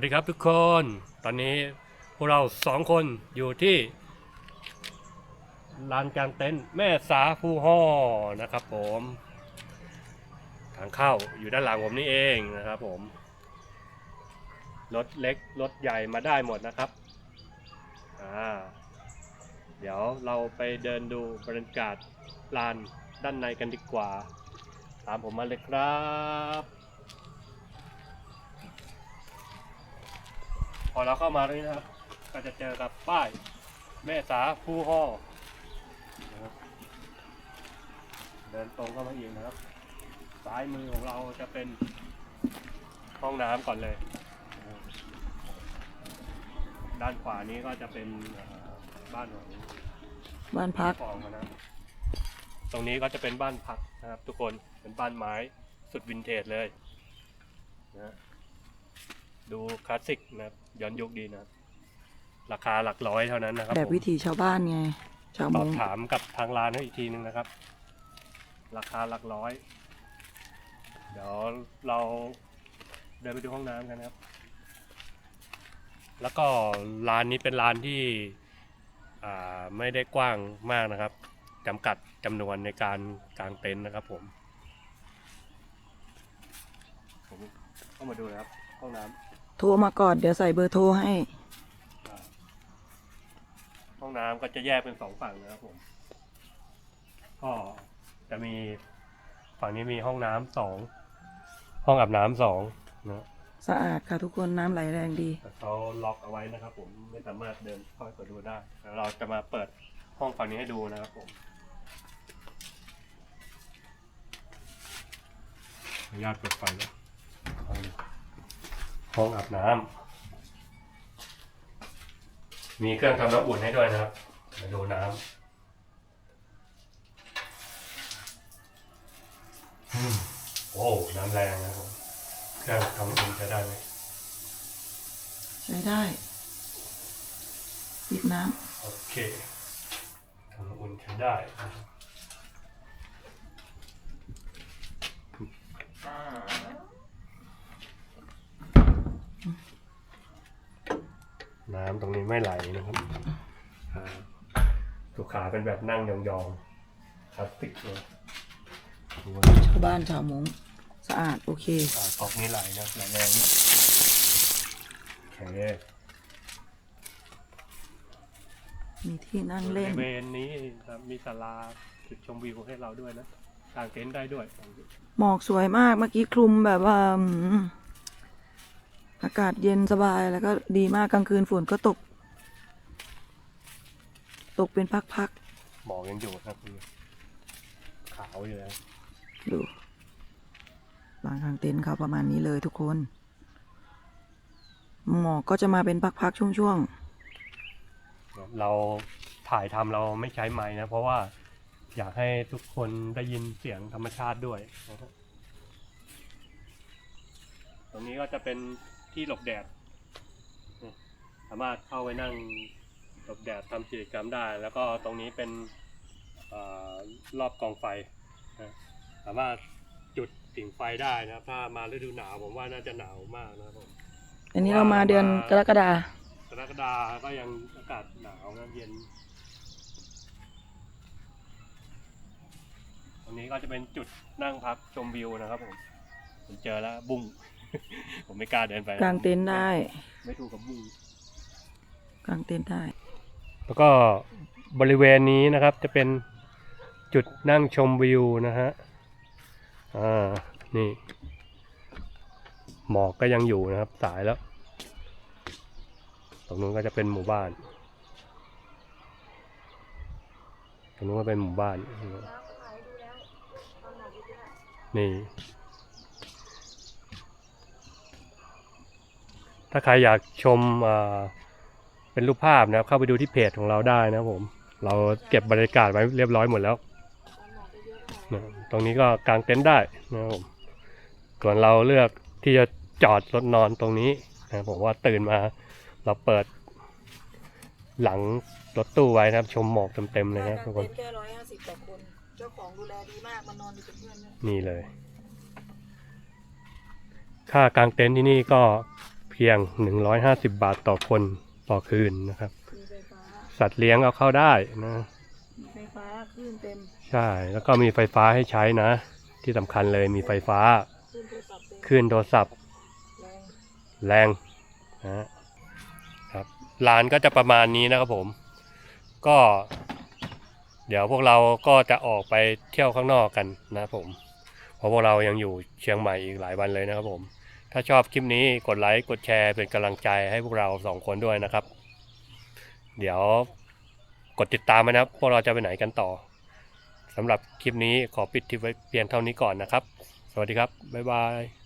วัสดีครับทุกคน ตอนนี้พวกเราสองคนอยู่ที่ลานกลางเต็นท์แม่สาภูห่อนะครับผมทางเข้าอยู่ด้านหลังผมนี่เองนะครับผมรถเล็กรถใหญ่มาได้หมดนะครับอ่าเดี๋ยวเราไปเดินดูบรรยากาศลานด้านในกันดีกว่า ตามผมมาเลยครับ พอเราเข้ามาตรงนี้นะครับ ก็จะเจอกับป้ายแม่สาภูห่อนะครับเดินตรงเข้ามาอีกนะครับ ซ้ายมือของเราจะเป็นห้องน้ำก่อนเลยนะครับด้านขวานี้ก็จะเป็นเอ่อบ้านของบ้านพักฟองนะครับตรงนี้ก็จะเป็นบ้านพักนะครับ ทุกคนเป็นบ้านไม้สุดวินเทจเลยนะ ดูคลาสสิกนะครับย้อนยุคดีนะครับราคาหลักร้อยเท่านั้นนะครับแบบผม วิถีชาวบ้านไง ชาวสมอบงถามกับทางร้านให้อีกทีนึงนะครับ ราคาหลักร้อย เดี๋ยวเราเดินไปดูห้องน้ำกันนะครับ แล้วก็ร้านนี้เป็นร้านที่อ่าไม่ได้กว้างมากนะครับจำกัดจำนวนในการกางเต็นท์นะครับผม ผมเข้ามาดูนะครับ ห้องน้ำ โทรมาก่อนเดี๋ยวใส่เบอร์โทรให้อ่าห้องน้ำก็จะแยกเป็นสองฝั่งนะครับผมก็จะมีฝั่งนี้มีห้องน้ำสองห้องอาบน้ำสองนะสะอาดค่ะทุกคนน้ำไหลแรงดี แต่เขาล็อกเอาไว้นะครับ ผมไม่สามารถเดินเข้าไปเปิดดูได้แล้วเราจะมาเปิดห้องฝั่งนี้ให้ดูนะครับผมขออนุญาตเปิดไฟแล้ว ห้องอาบน้ำ มีเครื่องทำน้ำอุ่นให้ด้วยนะครับ มาดูน้ำอืมโอ้น้ำแรงนะครับผมเครื่องทำน้ำอุ่นใช้ได้ไหมใช้ได้ปิดน้โอเคทำน้ำอุ่นใช้ได้นะครับ น้ำตรงนี้ไม่ไหลนะครับอ่าสุขาเป็นแบบนั่งยองๆคลาสสิกเลยดูว่าำชาวบ้านชาวมงสะอาดโอเคอ่าก๊อกนี้ไหลนะไหลแรงเนี่ยโอเคมีที่นั่งบเล่นริเวณนี้ครับมีศาลาจุดชมวิวให้เราด้วยนะกางเต็นท์ได้ด้วย หมอกสวยมากเมื่อกี้คลุมแบบว่า อืมอากาศเย็นสบายแล้วก็ดีมากกลางคืนฝนก็ตก ตกเป็นพักหมอกยังอยู่ครับพี่ขาวอยู่แล้วๆดูบางทางเต็นท์เขาประมาณนี้เลยทุกคน หมอกก็จะมาเป็นพักๆช่วงเราถ่ายทำเราไม่ใช้ไม้นะ เพราะว่าอยากให้ทุกคนได้ยินเสียงธรรมชาติด้วยนะครับตรงนี้ก็จะเป็น ที่หลบแดดนี่สามารถเข้าไปนั่งหลบแดดทำกิจกรรมได้ แล้วก็ตรงนี้เป็นเออรอบกองไฟนะสามารถจุดผิงไฟได้นะครับ ถ้ามาฤดูหนาวผมว่าน่าจะหนาวมากนะครับผมๆอันนี้เรามาเดือนกรกฎากรกฎาก็ยังอากาศหนาวนะเย็น ตรงนี้ก็จะเป็นจุดนั่งพักชมวิวนะครับผมผมเจอแล้วบุ้ง ผมไม่กล้าเดินไปกางเต็นท์ได้ ไม่ถูกกับบุ้งกางเต็นท์ได้ แล้วก็บริเวณนี้นะครับจะเป็นจุดนั่งชมวิวนะฮะ อ่า นี่ หมอกก็ยังอยู่นะครับ สายแล้ว ตรงนู้นก็จะเป็นหมู่บ้าน ตรงนู้นก็เป็นหมู่บ้าน นี่ ถ้าใครอยากชมอ่าเป็นรูปภาพนะครับ เข้าไปดูที่เพจของเราได้นะครับผม เราเก็บบรรยากาศไว้เรียบร้อยหมดแล้วนะตรงนี้ก็กางเต็นท์ได้นะครับผมส่วนเราเลือกที่จะจอดรถนอนตรงนี้นะครับผมว่าตื่นมาเราเปิด หลังรถตู้ไว้นะครับ ชมหมอกเต็มๆเลยนะครับทุกคนแค่ร้อยห้าสิบต่อคนเจ้าของดูแลดีมากมานอนอยู่เป็นเพื่อนด้วยนี่เลย ค่ากางเต็นท์ที่นี่ก็เพียงพียง 150 บาทต่อคนต่อคืนนะครับมีไฟฟ้าสัตว์เลี้ยงเอาเข้าได้นะมีไฟฟ้าคลื่นเต็ม ใช่ แล้วก็มีไฟฟ้าให้ใช้นะ ที่สำคัญเลยมีไฟฟ้าคลื่นโทรศัพท์เต็มคลื่นโทรศัพท์แรงแรงนะครับร้านก็จะประมาณนี้นะครับผม ก็ เดี๋ยวพวกเราก็จะออกไปเที่ยวข้างนอกกันนะครับผม เพราะพวกเรายังอยู่เชียงใหม่อีกหลายวันเลยนะครับผม ถ้าชอบคลิปนี้กดไลค์กดแชร์เป็นกำลังใจให้พวกเราสองคนด้วยนะครับ เดี๋ยวกดติดตามนะครับพวกเราจะไปไหนกันต่อสำหรับคลิปนี้ขอปิดทิปไว้เพียงเท่านี้ก่อนนะครับ สวัสดีครับ บ๊ายบาย